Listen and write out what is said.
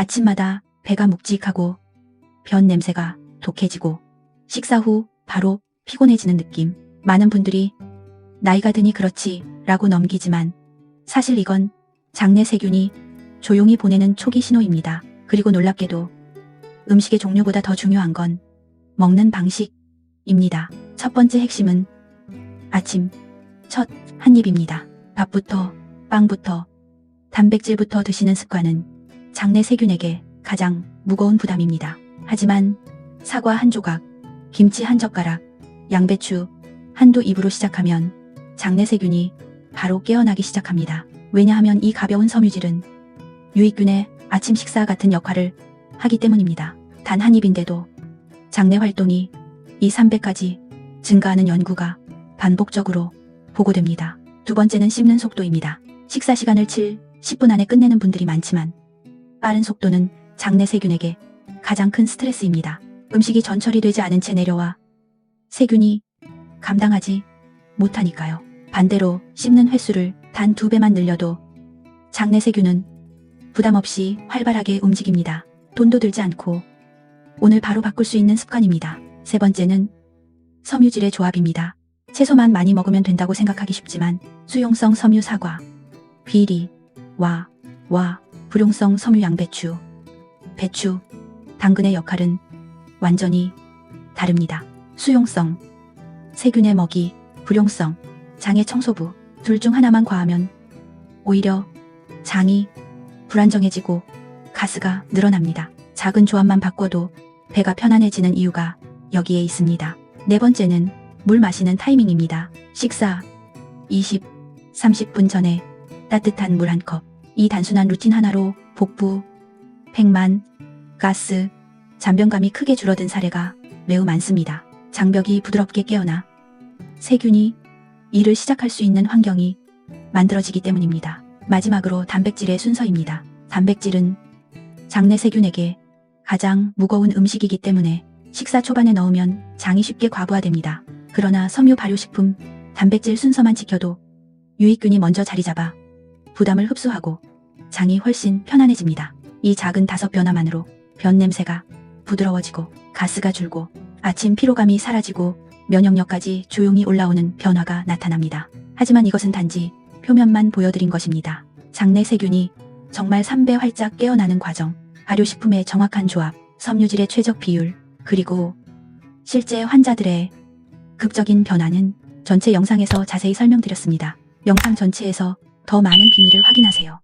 아침마다 배가 묵직하고 변 냄새가 독해지고 식사 후 바로 피곤해지는 느낌. 많은 분들이 나이가 드니 그렇지 라고 넘기지만 사실 이건 장내 세균이 조용히 보내는 초기 신호입니다. 그리고 놀랍게도 음식의 종류보다 더 중요한 건 먹는 방식입니다. 첫 번째 핵심은 아침 첫 한 입입니다. 밥부터 빵부터 단백질부터 드시는 습관은 장내 세균에게 가장 무거운 부담입니다. 하지만 사과 한 조각, 김치 한 젓가락, 양배추 한두 입으로 시작하면 장내 세균이 바로 깨어나기 시작합니다. 왜냐하면 이 가벼운 섬유질은 유익균의 아침 식사 같은 역할을 하기 때문입니다. 단 한 입인데도 장내 활동이 2, 3배까지 증가하는 연구가 반복적으로 보고됩니다. 두 번째는 씹는 속도입니다. 식사 시간을 7, 10분 안에 끝내는 분들이 많지만 빠른 속도는 장내 세균에게 가장 큰 스트레스입니다. 음식이 전처리 되지 않은 채 내려와 세균이 감당하지 못하니까요. 반대로 씹는 횟수를 단 두 배만 늘려도 장내 세균은 부담 없이 활발하게 움직입니다. 돈도 들지 않고 오늘 바로 바꿀 수 있는 습관입니다. 세 번째는 섬유질의 조합입니다. 채소만 많이 먹으면 된다고 생각하기 쉽지만 수용성 섬유 사과, 비리, 와, 와, 불용성 섬유 양 배추, 배추, 당근의 역할은 완전히 다릅니다. 수용성, 세균의 먹이, 불용성, 장의 청소부, 둘 중 하나만 과하면 오히려 장이 불안정해지고 가스가 늘어납니다. 작은 조합만 바꿔도 배가 편안해지는 이유가 여기에 있습니다. 네 번째는 물 마시는 타이밍입니다. 식사 20, 30분 전에 따뜻한 물 한 컵. 이 단순한 루틴 하나로 복부, 팽만, 가스, 잔변감이 크게 줄어든 사례가 매우 많습니다. 장벽이 부드럽게 깨어나 세균이 일을 시작할 수 있는 환경이 만들어지기 때문입니다. 마지막으로 단백질의 순서입니다. 단백질은 장내 세균에게 가장 무거운 음식이기 때문에 식사 초반에 넣으면 장이 쉽게 과부하됩니다. 그러나 섬유 발효식품, 단백질 순서만 지켜도 유익균이 먼저 자리 잡아 부담을 흡수하고 장이 훨씬 편안해집니다. 이 작은 다섯 변화만으로 변 냄새가 부드러워지고 가스가 줄고 아침 피로감이 사라지고 면역력까지 조용히 올라오는 변화가 나타납니다. 하지만 이것은 단지 표면만 보여드린 것입니다. 장내 세균이 정말 3배 활짝 깨어나는 과정, 발효식품의 정확한 조합, 섬유질의 최적 비율, 그리고 실제 환자들의 극적인 변화는 전체 영상에서 자세히 설명드렸습니다. 영상 전체에서 더 많은 비밀을 확인하세요.